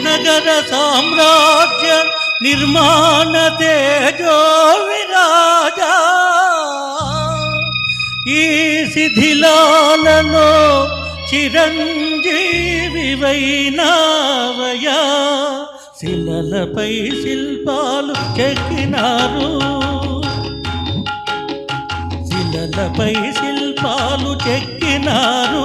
నగర సామ్రాజ్య నిర్మాణ తేజో విరాజా ఈ శిథిలాలలో చిరంజీవి వైనావయా శిలలపై శిల్పాలు చెక్కినారు శిలలపై శిల్పాలు చెక్కినారు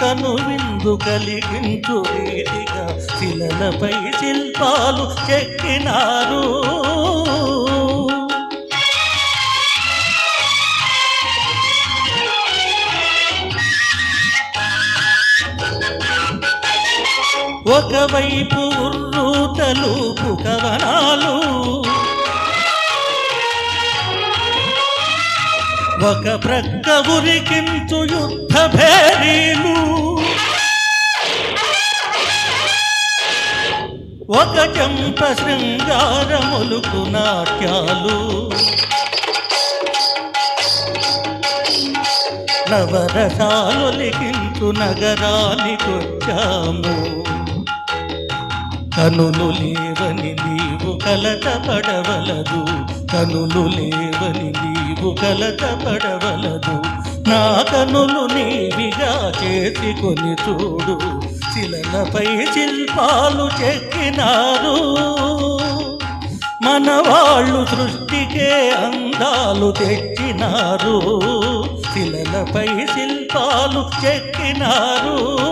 కను విందు కలిగించు రీతిగా శిలలపై శిల్పాలు చెక్కినారు. ఒకవైపు ఉర్రూతలూపు కవనాలు ఒక ప్రక్క ఉరికించు యుద్ధ భేరీలు. ఒక చెంప శృంగారములుకు నాట్యాలు. నవరసాలు లిఖించు నగరానికొచ్చాము కనులు లేవని నీవు కలత పడవలదు. కనులు లేవని నీవు కలతపడవలదు నా కనులు నీవిగా చేసుకొని చూడు. శిలలపై శిల్పాలు చెక్కినారు. మన వాళ్ళు సృష్టికే అందాలు తెచ్చినారు. శిలలపై శిల్పాలు చెక్కినారు.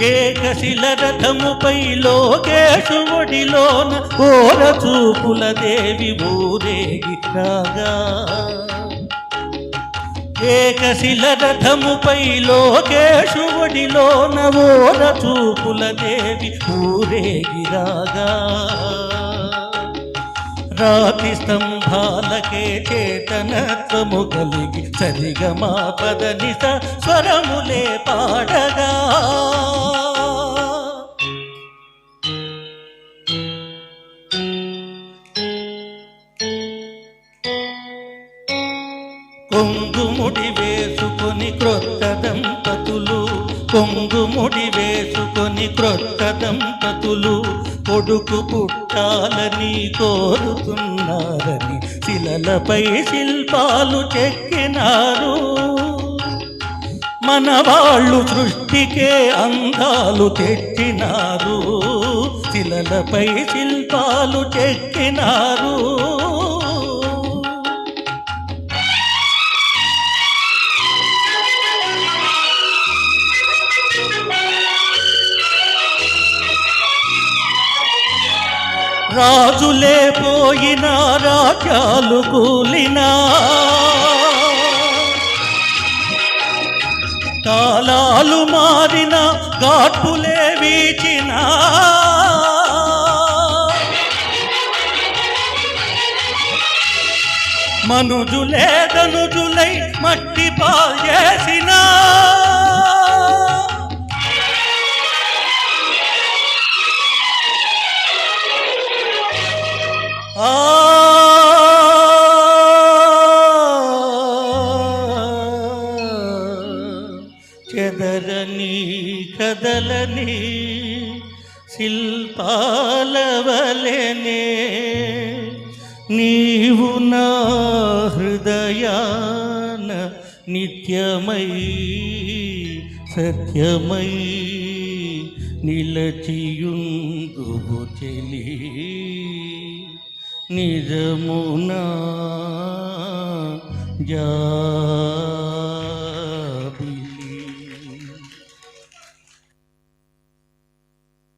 ఏకశిల రథముపై లోకేశుడిలోన ఓర చూపుల దేవి ఊరేగి రాగా. ఏకశిల రథముపై లోకేశుడిలోన ఓర చూపుల దేవి ఊరేగి రాగా. రాతి స్తంభాలకే చేతనత్వము కలిగి సరిగమా పదనిస స్వరములే పాడగా. కొంగుముడి వేసుకొని క్రొత్త దంపతులు కొంగుముడి వేసుకొని క్రొత్త దంపతులు కొడుకు పుట్టాలని కోరుతున్నారని శిలలపై శిల్పాలు చెక్కినారు. మన వాళ్ళు సృష్టికే అందాలు తెచ్చినారు శిలలపై శిల్పాలు చెక్కినారు. రాజులే పోయిన రాజ్యాలు కూలినా. కాలాలు మారిన గాడ్పులే వీచిన. మనుజులే ధనుజులై మట్టి పాల్ చేసినా. చెదరని కదలని శిల్పాలవలనే. నీవు నా హృదయాన నిత్యమై సత్యమై నిలచియుందువు చెలి. నిజమునా జా